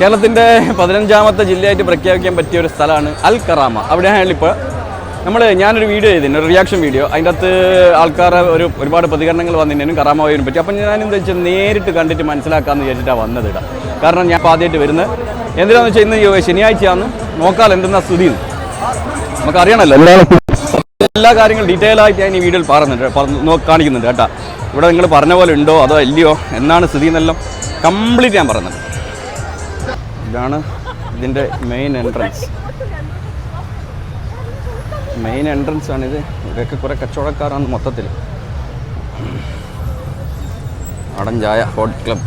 കേരളത്തിന്റെ പതിനഞ്ചാമത്തെ ജില്ലയായിട്ട് പ്രഖ്യാപിക്കാൻ പറ്റിയ ഒരു സ്ഥലമാണ് അൽ കറാമ. അവിടെയാണ് ഇപ്പോൾ നമ്മൾ ഞാനൊരു വീഡിയോ ചെയ്തിരുന്നു ഒരു റിയാക്ഷൻ വീഡിയോ അതിന്റെ അകത്ത് ആൾക്കാർ ഒരു ഒരുപാട് പ്രതികരണങ്ങൾ വന്നിട്ടുണ്ടെങ്കിലും കറാമ വഴിയെ പറ്റി. അപ്പം ഞാൻ എന്താ വെച്ചാൽ നേരിട്ട് കണ്ടിട്ട് മനസ്സിലാക്കാമെന്ന് വിചാരിച്ചിട്ടാണ് വന്നത് ഇടാം കാരണം ഞാൻ ആദ്യമായിട്ട് വരുന്നത് എന്തിനാന്ന് വെച്ചാൽ ഇന്ന് ശനിയാഴ്ചയാണ്. നോക്കാൽ എന്തെന്നാ സ്ഥിതി നമുക്ക് എല്ലാ കാര്യങ്ങളും ഡീറ്റെയിൽ ആയിട്ട് ഞാൻ ഈ വീഡിയോയിൽ പറയുന്നുണ്ട് കാണിക്കുന്നുണ്ട് കേട്ടോ. ഇവിടെ നിങ്ങൾ പറഞ്ഞ പോലെ ഉണ്ടോ അതോ ഇല്ലയോ? എന്നാണ് സ്ഥിതി എന്നെല്ലാം കംപ്ലീറ്റ് ഞാൻ പറയുന്നുണ്ട് ഇതാണ് ഇതിന്റെ മെയിൻ എൻട്രൻസ് മെയിൻ എൻട്രൻസ് ആണിത്. ഇവയൊക്കെ കുറേ കച്ചവടക്കാരാണ് മൊത്തത്തിൽ. അടഞ്ചായ ചായ ഹോട്ട് ക്ലബ്.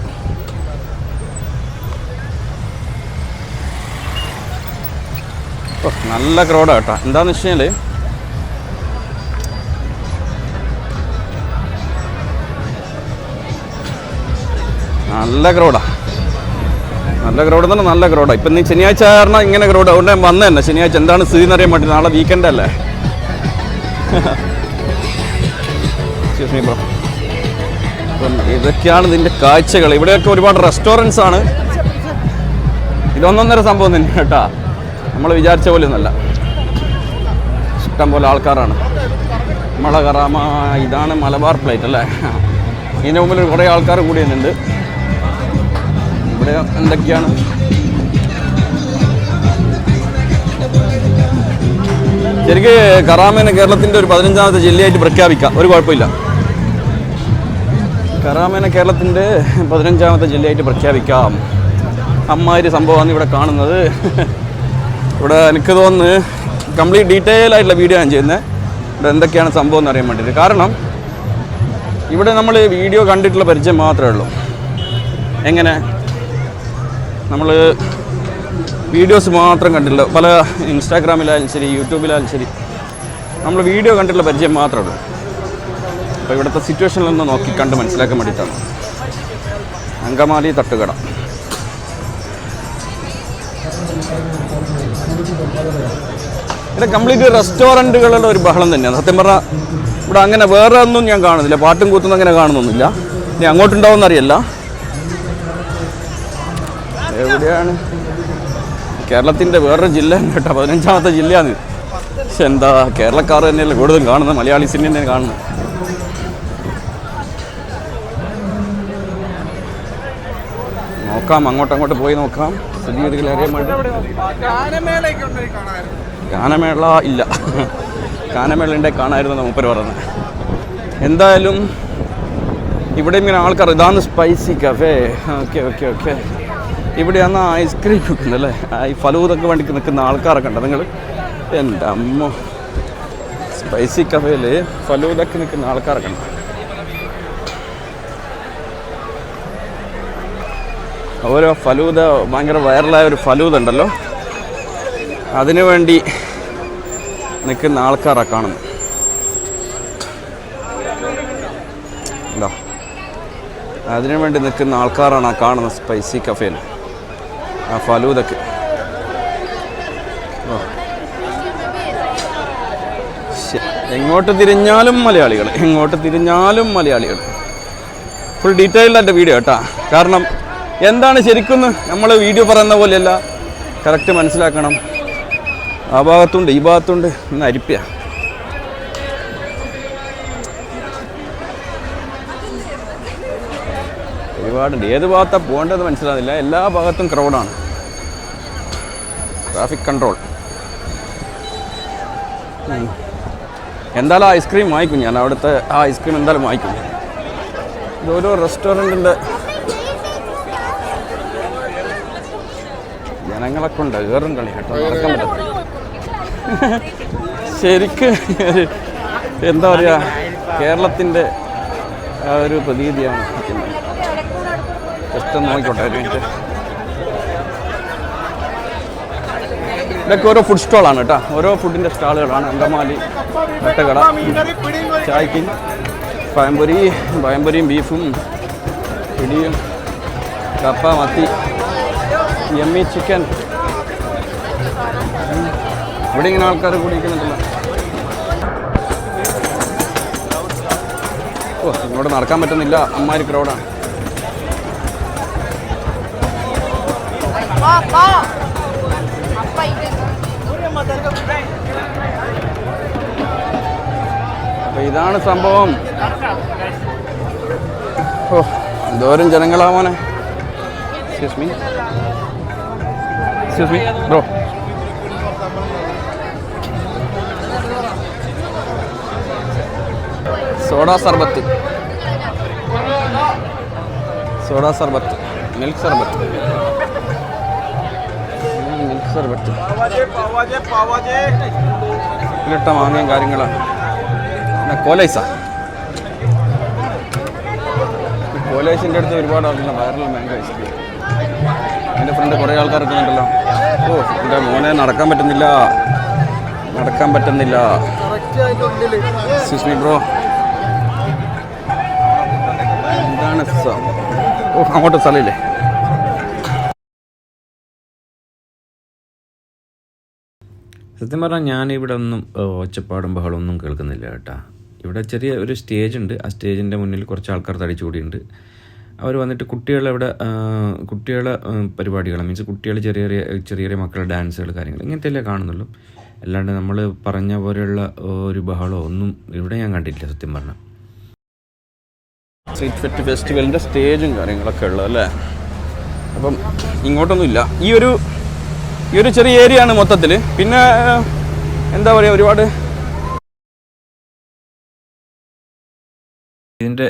നല്ല ക്രൗഡ് കേട്ടോ. എന്താണെന്ന് വെച്ച് കഴിഞ്ഞാൽ നല്ല ക്രൗഡാ നല്ല ക്രൗഡ് തന്നെ നല്ല ഗ്രൗഡാണ് ഇപ്പം നീ ശനിയാഴ്ച കാരണം ഇങ്ങനെ ക്രൗഡ് അതുകൊണ്ട് ഞാൻ വന്നത് തന്നെ ശനിയാഴ്ച എന്താണ് സ്ഥിതി എന്നറിയാൻ വേണ്ടി. നാളെ വീക്കെൻഡ് അല്ലേ. അപ്പം ഇതൊക്കെയാണ് ഇതിന്റെ കാഴ്ചകൾ. ഇവിടെയൊക്കെ ഒരുപാട് റെസ്റ്റോറന്റ്സ് ആണ്. ഇതൊന്നൊന്നര സംഭവം തന്നെ കേട്ടാ. നമ്മൾ വിചാരിച്ച പോലെ ഒന്നല്ല ഇഷ്ടം പോലെ ആൾക്കാരാണ്. നമ്മളെ കറാമ ഇതാണ് മലബാർ പ്ലേറ്റ് അല്ലേ? ഇതിന്റെ മുമ്പിൽ കുറേ ആൾക്കാർ കൂടി വരുന്നുണ്ട് ഇവിടെ എന്തൊക്കെയാണ്? ശരിക്ക് കറാമേനെ കേരളത്തിന്റെ ഒരു പതിനഞ്ചാമത്തെ ജില്ലയായിട്ട് പ്രഖ്യാപിക്കാം. ഒരു കുഴപ്പമില്ല. കറാമേനെ കേരളത്തിന്റെ പതിനഞ്ചാമത്തെ ജില്ലയായിട്ട് പ്രഖ്യാപിക്കാം. അമ്മാതിരി സംഭവമാണ് ഇവിടെ കാണുന്നത്. ഇവിടെ എനിക്ക് തോന്നുന്നു കംപ്ലീറ്റ് ഡീറ്റെയിൽ ആയിട്ടുള്ള വീഡിയോ ഞാൻ ചെയ്യുന്നത്. ഇവിടെ എന്തൊക്കെയാണ് സംഭവം എന്ന് അറിയാൻ വേണ്ടിയിട്ട്. കാരണം ഇവിടെ നമ്മൾ വീഡിയോ കണ്ടിട്ടുള്ള പരിചയം മാത്രമേ ഉള്ളൂ. എങ്ങനെ? നമ്മൾ വീഡിയോസ് മാത്രം കണ്ടില്ല പല ഇൻസ്റ്റാഗ്രാമിലായാലും ശരി യൂട്യൂബിലായാലും ശരി നമ്മൾ വീഡിയോ കണ്ടിട്ടുള്ള പരിചയം മാത്രമേ ഉള്ളൂ. അപ്പോൾ ഇവിടുത്തെ സിറ്റുവേഷനിലൊന്ന് നോക്കി കണ്ട് മനസ്സിലാക്കാൻ വേണ്ടിയിട്ടാണ്. അങ്കമാലി തട്ടുകട. ഇവിടെ കംപ്ലീറ്റ് റെസ്റ്റോറന്റുകളുടെ ഒരു ബഹളം തന്നെയാണ്. സത്യം പറഞ്ഞാൽ ഇവിടെ അങ്ങനെ വേറെ ഒന്നും ഞാൻ കാണുന്നില്ല. പാട്ടും കൂത്തും അങ്ങനെ കാണുന്നൊന്നുമില്ല. ഇനി അങ്ങോട്ടുണ്ടാവുമെന്ന് അറിയില്ല. എവിടെയാണ്? കേരളത്തിന്റെ വേറൊരു ജില്ല കേട്ടോ. പതിനഞ്ചാമത്തെ ജില്ലയാണ്. പക്ഷെ എന്താ കേരളക്കാർ തന്നെയല്ലേ കൂടുതലും കാണുന്നത്. മലയാളീസിനെ തന്നെ കാണുന്നത്. നോക്കാം അങ്ങോട്ട് അങ്ങോട്ട് പോയി നോക്കാം. ഗാനമേള ഇല്ല. ഗാനമേള ഉണ്ടെ കാണായിരുന്നു മൂപ്പര് പറഞ്ഞത്. എന്തായാലും ഇവിടെ ഇങ്ങനെ ആൾക്കാർ ഇതാണ് spicy cafe. Okay okay okay. ഇവിടെയാണ് ഐസ്ക്രീം വിൽക്കുന്നത് അല്ലേ? ഈ ഫലൂതൊക്കെ വേണ്ടി നിൽക്കുന്ന ആൾക്കാരൊക്കെ ഉണ്ട് നിങ്ങൾ? എന്റെ അമ്മ. സ്പൈസി കഫയിൽ ഫലൂതൊക്കെ നിൽക്കുന്ന ആൾക്കാരൊക്കെ ഉണ്ട് ഓരോ ഫലൂത ഭയങ്കര വൈറലായ ഒരു ഫലൂത ഉണ്ടല്ലോ. അതിനു വേണ്ടി നിൽക്കുന്ന ആൾക്കാരാണ് കാണുന്നത്. എന്താ അതിനു വേണ്ടി നിൽക്കുന്ന ആൾക്കാരാണ് ആ കാണുന്ന സ്പൈസി കഫേയിൽ ആ ഫലൂദക്ക്. എങ്ങോട്ട് തിരിഞ്ഞാലും മലയാളികൾ എങ്ങോട്ട് തിരിഞ്ഞാലും മലയാളികൾ. ഫുൾ ഡീറ്റെയിൽഡായിട്ട് വീഡിയോ കേട്ടാ. കാരണം എന്താണ് ശരിക്കും നമ്മൾ വീഡിയോ പറയുന്ന പോലെയല്ല. കറക്റ്റ് മനസ്സിലാക്കണം. ആ ഭാഗത്തുണ്ട് ഈ ഭാഗത്തുണ്ട്. ഇന്ന് അരിപ്പ്യ. ഒരുപാടുണ്ട്. ഏത് ഭാഗത്താണ് പോകേണ്ടത് മനസ്സിലാകുന്നില്ല എല്ലാ ഭാഗത്തും ക്രൗഡാണ് ട്രാഫിക് കൺട്രോൾ എന്തായാലും ഐസ്ക്രീം വാങ്ങിക്കും ഞാൻ. അവിടുത്തെ ആ ഐസ്ക്രീം എന്തായാലും വാങ്ങിക്കും. ഇതോരോ റെസ്റ്റോറന്റിന്റെ ജനങ്ങളെ കൊണ്ട് ഏറും കളി കേട്ടോ. നടക്കാൻ പറ്റത്തില്ല. ശരിക്ക് എന്താ പറയുക കേരളത്തിന്റെ ആ ഒരു പ്രതീതിയാണ്. ജസ്റ്റ് നോക്കിക്കോട്ടെ ഒരു മിനിറ്റ് ഇതൊക്കെ ഓരോ ഫുഡ് സ്റ്റോളാണ് കേട്ടോ. ഓരോ ഫുഡിന്റെ സ്റ്റാളുകളാണ്. അങ്കമാലി മുട്ടക്കട ചായക്കിൻ പഴംപൊരി പഴംപൊരിയും ബീഫും പിടിയും കപ്പ മത്തി എമ്മി ചിക്കൻ ഇവിടെ ഇങ്ങനെ ആൾക്കാർ കുടിക്കുന്നുണ്ടല്ലോ ഓ ഇങ്ങോട്ട് നടക്കാൻ പറ്റുന്നില്ല. അമ്മാരി ക്രൗഡാണ് അപ്പൊ ഇതാണ് സംഭവം. ഓ എന്തോരം ജനങ്ങളാ മോനെ. എക്സ്ക്യൂസ് മീ സർബത്ത് സോഡ സർബത്ത് മിൽക്ക് സർബത്ത് മിൽക്ക് സർബത്ത് ഇട്ട മാങ്ങയും കാര്യങ്ങളാണ് പിന്നെ കോലൈസാ. കോലേസിന്റെ അടുത്ത് ഒരുപാട് ആളുകളുടെ വൈറൽ മാംഗോ ഐസ്ക്രീം എന്റെ ഫ്രണ്ട് കുറേ ആൾക്കാർ എത്തുന്നുണ്ടല്ലോ ഓ എന്റെ മോനെ നടക്കാൻ പറ്റുന്നില്ല. നടക്കാൻ പറ്റുന്നില്ല. സുസ്മി ബ്രോ എന്താണ് ഓ അങ്ങോട്ട് സ്ഥലമില്ലേ? സത്യം പറഞ്ഞാൽ ഞാനിവിടെ ഒന്നും ഒച്ചപ്പാടും ബഹളമൊന്നും കേൾക്കുന്നില്ല കേട്ടോ. ഇവിടെ ചെറിയ ഒരു സ്റ്റേജ് ഉണ്ട്. ആ സ്റ്റേജിന്റെ മുന്നിൽ കുറച്ച് ആൾക്കാർ തടിച്ചുകൂടിയുണ്ട് അവർ വന്നിട്ട് കുട്ടികളെ ഇവിടെ ആഹ്, കുട്ടികളെ പരിപാടികൾ മീൻസ് കുട്ടികൾ ചെറിയ ചെറിയ ചെറിയ ചെറിയ മക്കളുടെ ഡാൻസുകൾ കാര്യങ്ങൾ ഇങ്ങനത്തെയല്ലേ കാണുന്നുള്ളൂ. അല്ലാണ്ട് നമ്മൾ പറഞ്ഞ പോലെയുള്ള ഒരു ബഹളമോ ഒന്നും ഇവിടെ ഞാൻ കണ്ടിട്ടില്ല സത്യം പറഞ്ഞാൽ സ്ട്രീറ്റ് ഫെറ്റ് ഫെസ്റ്റിവലിന്റെ സ്റ്റേജും കാര്യങ്ങളൊക്കെ ഉള്ളത് അല്ലേ? അപ്പം ഇങ്ങോട്ടൊന്നുമില്ല. ഈ ഒരു ഈ ഒരു ചെറിയ ഏരിയ ആണ് മൊത്തത്തിൽ പിന്നെ എന്താ പറയുക ഒരുപാട് ഇതിന്റെ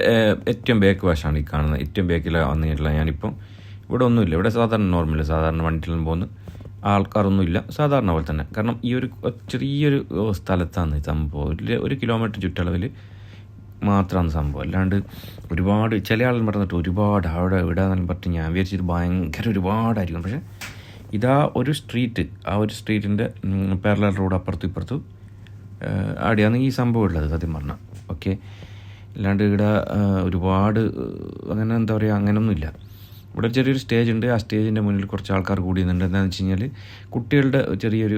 ഏറ്റവും ബേക്ക് വശമാണ് ഈ കാണുന്നത്. ഏറ്റവും ബാക്കിൽ വന്നിട്ടുള്ള ഞാനിപ്പം ഇവിടെ ഒന്നുമില്ല. ഇവിടെ സാധാരണ നോർമൽ സാധാരണ വണ്ടിയിലും പോകുന്നു ആൾക്കാരൊന്നുമില്ല സാധാരണ പോലെ തന്നെ. കാരണം ഈ ഒരു ചെറിയൊരു സ്ഥലത്താണ് സംഭവം. ഒരു ഒരു കിലോമീറ്റർ ചുറ്റളവിൽ മാത്രമാണ് സംഭവം. അല്ലാണ്ട് ഒരുപാട് ചില ആളുകൾ പറഞ്ഞിട്ട് ഒരുപാട് അവിടെ ഇവിടെ എന്നെല്ലാം പറഞ്ഞിട്ട് ഞാൻ വിചാരിച്ചത് ഭയങ്കര ഒരുപാടായിരിക്കും. പക്ഷേ ഇതാ ഒരു സ്ട്രീറ്റ് ആ ഒരു സ്ട്രീറ്റിന്റെ പാരലൽ റോഡ് അപ്പുറത്തും ഇപ്പുറത്തും അവിടെയാണ് ഈ സംഭവം ഉള്ളത് സത്യം പറഞ്ഞാൽ ഓക്കെ? അല്ലാണ്ട് ഇവിടെ ഒരുപാട് അങ്ങനെ എന്താ പറയുക അങ്ങനെയൊന്നുമില്ല ഇവിടെ ചെറിയൊരു സ്റ്റേജ് ഉണ്ട് ആ സ്റ്റേജിന്റെ മുന്നിൽ കുറച്ച് ആൾക്കാർ കൂടിയുന്നുണ്ട് എന്താണെന്ന് വെച്ച് കഴിഞ്ഞാൽ കുട്ടികളുടെ ചെറിയൊരു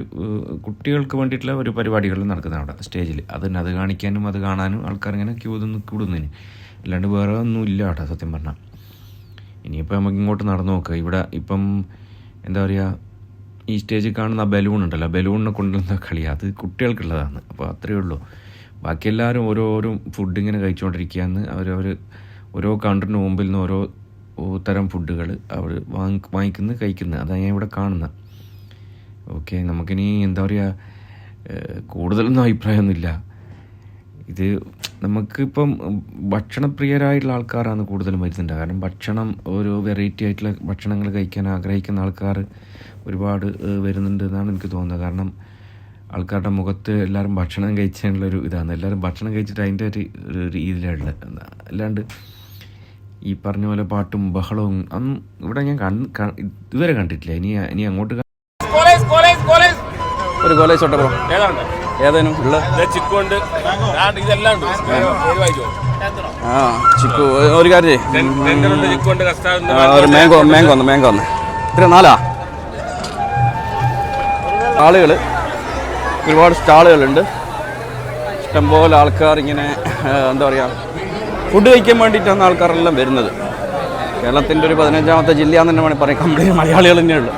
കുട്ടികൾക്ക് വേണ്ടിയിട്ടുള്ള ഒരു പരിപാടികൾ നടക്കുന്ന അവിടെ സ്റ്റേജിൽ അതിന് അത് കാണിക്കാനും അത് കാണാനും ആൾക്കാർ ഇങ്ങനെ ക്യൂ നിന്ന് കൂടുന്നതിന്. അല്ലാണ്ട് വേറെ ഒന്നും ഇല്ല അവിടെ സത്യം പറഞ്ഞാൽ ഇനിയിപ്പോൾ നമുക്ക് ഇങ്ങോട്ട് നടന്നു നോക്കുക ഇവിടെ ഇപ്പം എന്താ പറയുക ഈ സ്റ്റേജിൽ കാണുന്ന ആ ബലൂൺ ഉണ്ടല്ലോ ബലൂണിനെ കൊണ്ടുവന്ന കളി അത് കുട്ടികൾക്കുള്ളതാണ്. അപ്പോൾ അത്രയേ ഉള്ളൂ. ബാക്കി എല്ലാവരും ഓരോരോ ഫുഡ് ഇങ്ങനെ കഴിച്ചുകൊണ്ടിരിക്കുകയെന്ന് അവരവർ ഓരോ കൗണ്ടറിന് മുമ്പിൽ നിന്ന് ഓരോ തരം ഫുഡുകൾ അവർ വാങ്ങി വാങ്ങിക്കുന്നു കഴിക്കുന്നത് അതാണ് ഞാൻ ഇവിടെ കാണുന്നത് ഓക്കെ നമുക്കിനി എന്താ പറയുക കൂടുതലൊന്നും അഭിപ്രായമൊന്നുമില്ല. ഇത് നമുക്കിപ്പം ഭക്ഷണപ്രിയരായിട്ടുള്ള ആൾക്കാരാണ് കൂടുതലും വരുന്നുണ്ട്. കാരണം ഭക്ഷണം ഓരോ വെറൈറ്റി ആയിട്ടുള്ള ഭക്ഷണങ്ങൾ കഴിക്കാൻ ആഗ്രഹിക്കുന്ന ആൾക്കാർ ഒരുപാട് വരുന്നുണ്ട് എന്നാണ് എനിക്ക് തോന്നുന്നത്. കാരണം ആൾക്കാരുടെ മുഖത്ത് എല്ലാവരും ഭക്ഷണം കഴിച്ചതിനുള്ളൊരു ഇതാണ്. എല്ലാവരും ഭക്ഷണം കഴിച്ചിട്ട് അതിന്റെ ഒരു രീതിയിലുള്ള അല്ലാണ്ട് ഈ പറഞ്ഞ പോലെ പാട്ടും ബഹളവും അന്ന് ഇവിടെ ഞാൻ കണ് ഇതുവരെ കണ്ടിട്ടില്ല. ഇനി ഇനി അങ്ങോട്ട് ഒരു കോളേജ് ബ്രോ ഏതാണ്ട്? ഏതേനും ഉള്ള? ചിക്കുണ്ട്. ഇതെല്ലാം ഉണ്ട്. പേര് വായിച്ചോ ആ ചിക്കു ഒരു കാര്യം ഒരു മാങ്കോ മാങ്കോ ഒന്ന് മാങ്കോ ഒന്ന്. ഇത്ര നാലാ? ആളുകൾ ഒരുപാട് സ്റ്റാളുകളുണ്ട്. ഇഷ്ടംപോലെ ആൾക്കാർ ഇങ്ങനെ എന്താ പറയുക ഫുഡ് കഴിക്കാൻ വേണ്ടിയിട്ടാണ് ആൾക്കാരെല്ലാം വരുന്നത്. കേരളത്തിന്റെ ഒരു പതിനഞ്ചാമത്തെ ജില്ലയാന്ന് തന്നെ വേണമെങ്കിൽ പറയാം. കംപ്ലീറ്റ് മലയാളികൾ തന്നെയുള്ളു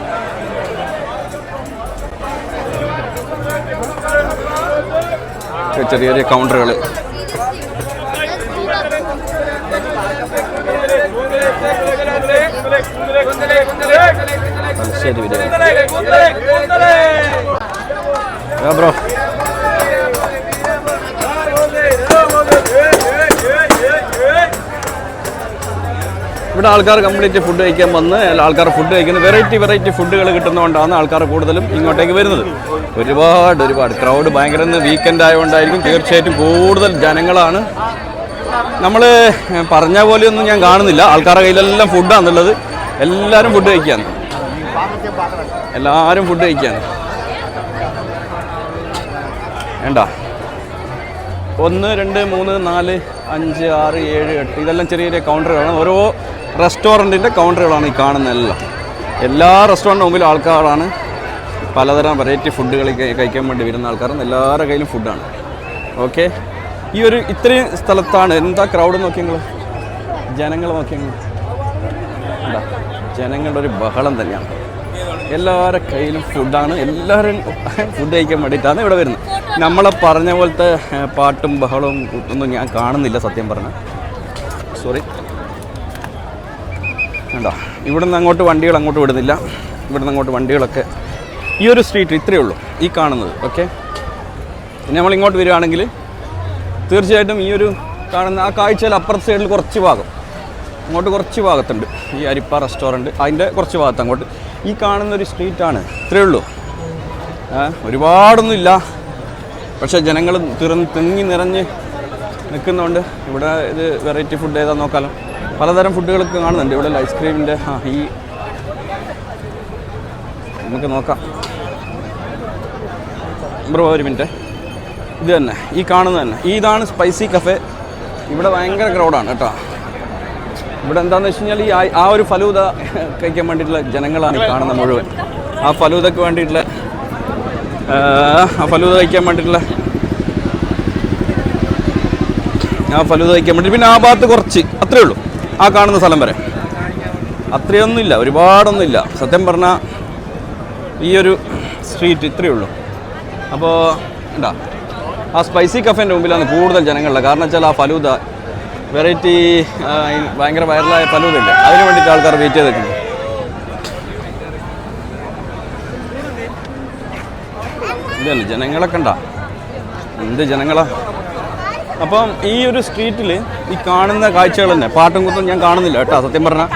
ചെറിയ ചെറിയ കൗണ്ടറുകൾ ബ്രോ. ഇവിടെ ആൾക്കാർ കംപ്ലീറ്റ് ഫുഡ് കഴിക്കാൻ വന്ന് ആൾക്കാർ ഫുഡ് കഴിക്കുന്ന. വെറൈറ്റി വെറൈറ്റി ഫുഡുകൾ കിട്ടുന്നതുകൊണ്ടാണ് ആൾക്കാർ കൂടുതലും ഇങ്ങോട്ടേക്ക് വരുന്നത്. ഒരുപാട് ഒരുപാട്. ക്രൗഡ് ഭയങ്കര വീക്കെൻഡ് ആയതുകൊണ്ടായിരിക്കും തീർച്ചയായിട്ടും കൂടുതൽ ജനങ്ങളാണ്. നമ്മൾ പറഞ്ഞ പോലെയൊന്നും ഞാൻ കാണുന്നില്ല. ആൾക്കാരുടെ കയ്യിലെല്ലാം ഫുഡാണെന്നുള്ളത് എല്ലാവരും ഫുഡ് കഴിക്കാന്ന് എല്ലാവരും ഫുഡ് കഴിക്കാന്ന് വേണ്ട. ഒന്ന് രണ്ട് മൂന്ന് നാല് അഞ്ച് ആറ് ഏഴ് എട്ട്. ഇതെല്ലാം ചെറിയ ചെറിയ കൗണ്ടറുകളാണ് ഓരോ റെസ്റ്റോറന്റിന്റെ കൗണ്ടറുകളാണ് ഈ കാണുന്നതെല്ലാം. എല്ലാ റെസ്റ്റോറന്റിന് മുമ്പിൽ ആൾക്കാരാണ്. പലതരം വെറൈറ്റി ഫുഡുകൾ കഴിക്കാൻ വേണ്ടി വരുന്ന ആൾക്കാരും എല്ലാവരുടെ കയ്യിലും ഫുഡാണ് ഓക്കെ ഈ ഒരു ഇത്രയും സ്ഥലത്താണ് എന്താ ക്രൗഡ് നോക്കിയെങ്കിൽ ജനങ്ങൾ നോക്കിയെങ്കിൽ എന്താ? ജനങ്ങളുടെ ഒരു ബഹളം തന്നെയാണ്. എല്ലാവരുടെ കയ്യിലും ഫുഡാണ് എല്ലാവരും ഫുഡ് കഴിക്കാൻ വേണ്ടിയിട്ടാണ് ഇവിടെ വരുന്നത്. നമ്മളെ പറഞ്ഞ പോലത്തെ പാട്ടും ബഹളവും ഒന്നും ഞാൻ കാണുന്നില്ല സത്യം പറഞ്ഞാൽ സോറി കണ്ടോ? ഇവിടുന്ന് അങ്ങോട്ട് വണ്ടികൾ അങ്ങോട്ട് വിടുന്നില്ല. ഇവിടുന്ന് അങ്ങോട്ട് വണ്ടികളൊക്കെ ഈ ഒരു സ്ട്രീറ്റ് ഇത്രയേ ഉള്ളൂ ഈ കാണുന്നത് ഓക്കെ പിന്നെ നമ്മൾ ഇങ്ങോട്ട് വരികയാണെങ്കിൽ തീർച്ചയായിട്ടും ഈ ഒരു കാണുന്ന ആ കാഴ്ചയിൽ അപ്പുറത്തെ സൈഡിൽ കുറച്ച് ഭാഗം അങ്ങോട്ട് കുറച്ച് ഭാഗത്തുണ്ട്. ഈ അരിപ്പ റെസ്റ്റോറന്റ് അതിന്റെ കുറച്ച് ഭാഗത്ത് അങ്ങോട്ട്. ഈ കാണുന്ന ഒരു സ്ട്രീറ്റാണ് ഇത്രയേ ഉള്ളൂ. ഒരുപാടൊന്നുമില്ല പക്ഷേ ജനങ്ങൾ തിറന്ന് തിങ്ങി നിറഞ്ഞ് നിൽക്കുന്നതുകൊണ്ട് ഇവിടെ ഇത് വെറൈറ്റി ഫുഡ് ഏതാ നോക്കാലോ. പലതരം ഫുഡുകളൊക്കെ കാണുന്നുണ്ട്. ഇവിടെ ഐസ്ക്രീമിന്റെ ആ ഈ നമുക്ക് നോക്കാം. ബ്രോ ഒരു മിനിറ്റ്. ഇത് തന്നെ ഈ കാണുന്നത് തന്നെ. ഇതാണ് സ്പൈസി കഫേ ഇവിടെ ഭയങ്കര ക്രൗഡാണ് കേട്ടോ. ഇവിടെ എന്താണെന്ന് വെച്ച് കഴിഞ്ഞാൽ ഈ ആ- ഒരു ഫലൂത കഴിക്കാൻ വേണ്ടിയിട്ടുള്ള ജനങ്ങളാണ് കാണുന്നത് മുഴുവൻ. ആ ഫലൂതക്ക് വേണ്ടിയിട്ടുള്ള ആ, ആ ഫലൂത കഴിക്കാൻ വേണ്ടിയിട്ടുള്ള ആ ഫലൂത കഴിക്കാൻ വേണ്ടി പിന്നെ ആ ഭാഗത്ത് കുറച്ച് അത്രേ ഉള്ളൂ. ആ കാണുന്ന സ്ഥലം വരെ. അത്രയൊന്നുമില്ല ഒരുപാടൊന്നുമില്ല. സത്യം പറഞ്ഞാൽ ഈ ഒരു സ്ട്രീറ്റ് ഇത്രയേ ഉള്ളൂ. അപ്പോൾ ഉണ്ടോ ആ സ്പൈസി കഫേന്റെ മുമ്പിലാണ് കൂടുതൽ ജനങ്ങളുള്ളത്. കാരണം വെച്ചാൽ ആ ഫലൂദ വെറൈറ്റി ഭയങ്കര വൈറലായ ഫലൂദ ഇല്ലേ അതിന് വേണ്ടിയിട്ട് ആൾക്കാർ വെയിറ്റ് ചെയ്ത് നിൽക്കുന്നു ഇതല്ല? ജനങ്ങളൊക്കെ ഉണ്ടാ എന്ത് ജനങ്ങളാ? അപ്പം ഈ ഒരു സ്ട്രീറ്റിൽ ഈ കാണുന്ന കാഴ്ചകൾ തന്നെ. പാട്ടും കുത്തും ഞാൻ കാണുന്നില്ല കേട്ടോ സത്യം പറഞ്ഞാൽ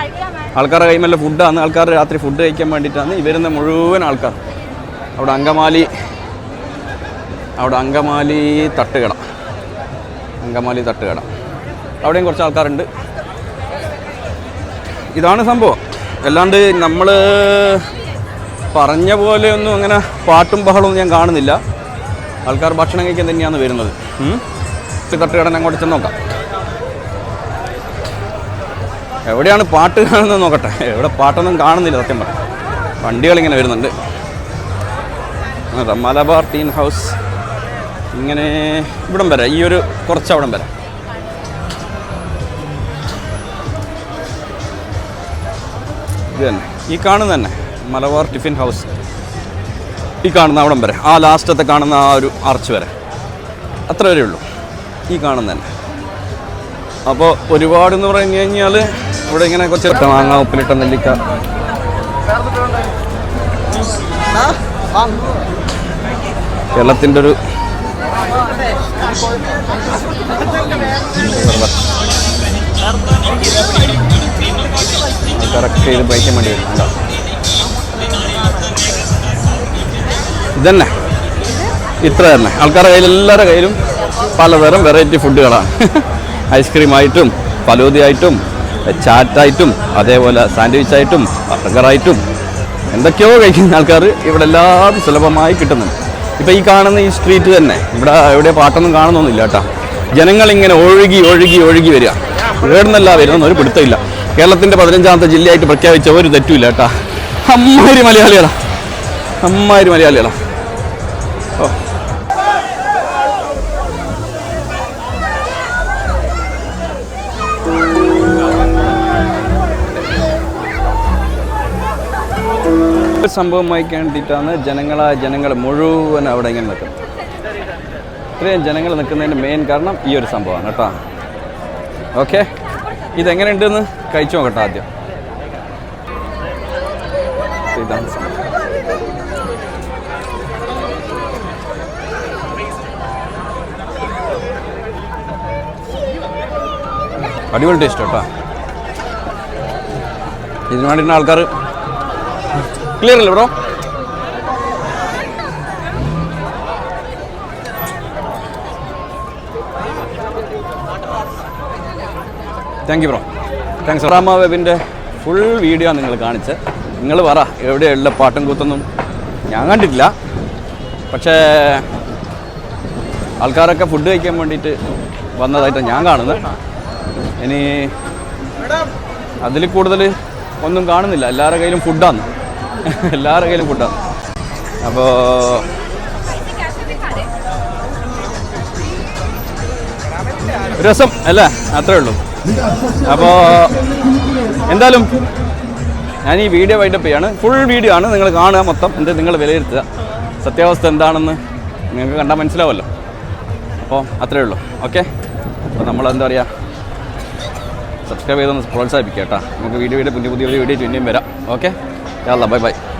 ആൾക്കാരുടെ കൈമല്ല ഫുഡാണ് ആൾക്കാർ രാത്രി ഫുഡ് കഴിക്കാൻ വേണ്ടിയിട്ടാണ് ഈ വരുന്ന മുഴുവൻ ആൾക്കാർ. അവിടെ അങ്കമാലി അവിടെ അങ്കമാലി തട്ടുകട. അങ്കമാലി തട്ടുകട. അവിടെയും കുറച്ച് ആൾക്കാരുണ്ട്. ഇതാണ് സംഭവം. അല്ലാണ്ട് നമ്മൾ പറഞ്ഞ പോലെ ഒന്നും അങ്ങനെ പാട്ടും ബഹളവും ഞാൻ കാണുന്നില്ല. ആൾക്കാർ ഭക്ഷണം കഴിക്കാൻ തന്നെയാണ് വരുന്നത്. തട്ടുകട അങ്ങോട്ട് ചെന്ന് നോക്കാം. എവിടെയാണ് പാട്ട് കാണുന്നത് നോക്കട്ടെ. എവിടെ പാട്ടൊന്നും കാണുന്നില്ല സത്യം പറഞ്ഞു. വണ്ടികളിങ്ങനെ വരുന്നുണ്ട്. Malabar tea house. ഇങ്ങനെ ഇവിടം വരെ ഈ ഒരു കുറച്ച് അവിടം വരെ. ഇത് തന്നെ. ഈ കാണുന്ന തന്നെ മലബാർ ടിഫിൻ ഹൗസ്. ഈ കാണുന്ന അവിടം വരെ ആ ലാസ്റ്റത്തെ കാണുന്ന ആ ഒരു ആർച്ച് വരെ. അത്ര വരെ ഉള്ളൂ. ഈ കാണുന്ന തന്നെ. അപ്പോൾ ഒരുപാട് എന്ന് പറഞ്ഞു കഴിഞ്ഞാൽ ഇവിടെ ഇങ്ങനെ കുറച്ച് മാങ്ങ ഉപ്പിലിട്ട നെല്ലിക്ക. കേരളത്തിന്റെ ഒരു കറക്റ്റ് ചെയ്ത് വേണ്ടി വരും? ഇതന്നെ. ഇത്ര തന്നെ. ആൾക്കാരുടെ കയ്യിൽ എല്ലാവരുടെ കയ്യിലും പലതരം വെറൈറ്റി ഫുഡുകളാണ് ഐസ്ക്രീമായിട്ടും പലോതിയായിട്ടും ചാറ്റായിട്ടും അതേപോലെ സാൻഡ്വിച്ചായിട്ടും ബർഗറായിട്ടും എന്തൊക്കെയോ കഴിക്കുന്ന ആൾക്കാർ ഇവിടെ എല്ലാം സുലഭമായി കിട്ടുന്നുണ്ട്. ഇപ്പോൾ ഈ കാണുന്ന ഈ സ്ട്രീറ്റ് തന്നെ ഇവിടെ എവിടെ പാട്ടൊന്നും കാണുന്നൊന്നുമില്ല കേട്ടോ. ജനങ്ങളിങ്ങനെ ഒഴുകി ഒഴുകി ഒഴുകി വരിക. വേടുന്നല്ല വരുന്ന ഒരു പിടുത്തമില്ല. കേരളത്തിന്റെ പതിനഞ്ചാമത്തെ ജില്ലയായിട്ട് പ്രഖ്യാപിച്ച ഒരു തെറ്റുമില്ല കേട്ടോ. അമ്മാതിരി മലയാളികളാ. അമ്മാതിരി മലയാളികളാ. ഓ. ഒരു സംഭവം വായിക്കാൻ വേണ്ടിയിട്ടാണ് ജനങ്ങളാ ജനങ്ങൾ മുഴുവൻ അവിടെ ഇങ്ങനെ നിൽക്കുന്നത്. ഇത്രയും ജനങ്ങൾ നിൽക്കുന്നതിന്റെ മെയിൻ കാരണം ഈ ഒരു സംഭവമാണ് കേട്ടോ. ഓക്കെ ഇതെങ്ങനെയുണ്ടെന്ന് കഴിച്ചു നോക്കട്ടെ ആദ്യം. ഇതാണ് അടിപൊളി ടേസ്റ്റ് കേട്ടോ. ഇതിന് വേണ്ടിയിട്ട് ആൾക്കാർ ക്ലിയർ അല്ലേ bro thank you bro thanks Rama വെബിന്റെ full video നിങ്ങൾ കാണിച്ച് നിങ്ങൾ പറ എവിടെയുള്ള പാട്ടും കൂത്തൊന്നും ഞാൻ കണ്ടിട്ടില്ല. പക്ഷേ ആൾക്കാരൊക്കെ ഫുഡ് കഴിക്കാൻ വേണ്ടിയിട്ട് വന്നതായിട്ട് ഞാൻ കാണുന്നത്. ഇനി അതിൽ കൂടുതൽ ഒന്നും കാണുന്നില്ല. എല്ലാവരുടെ കയ്യിലും ഫുഡാണ് എല്ലാവരുടെ കയ്യിലും ഫുഡാണ് അപ്പോൾ രസം അല്ലേ? അത്രേ ഉള്ളൂ. അപ്പോൾ എന്തായാലും ഞാൻ ഈ വീഡിയോ വൈൻഡപ്പ് ചെയ്യാണ്. ഫുൾ വീഡിയോ ആണ് നിങ്ങൾ കാണുക മൊത്തം. എന്നിട്ട് നിങ്ങൾ വിലയിരുത്തുക. സത്യാവസ്ഥ എന്താണെന്ന് നിങ്ങൾക്ക് കണ്ടാൽ മനസ്സിലാവുമല്ലോ. അപ്പോൾ അത്രേ ഉള്ളൂ. ഓക്കെ? അപ്പോൾ നമ്മൾ എന്താ പറയുക സബ്സ്ക്രൈബ് ചെയ്തൊന്ന് പ്രോത്സാഹിപ്പിക്കുക കേട്ടോ. നമുക്ക് വീഡിയോ വീഡിയോ പുതിയ പുതിയ വീഡിയോ ഇനിയും വരാം. ഓക്കെ? Yalla bay bay.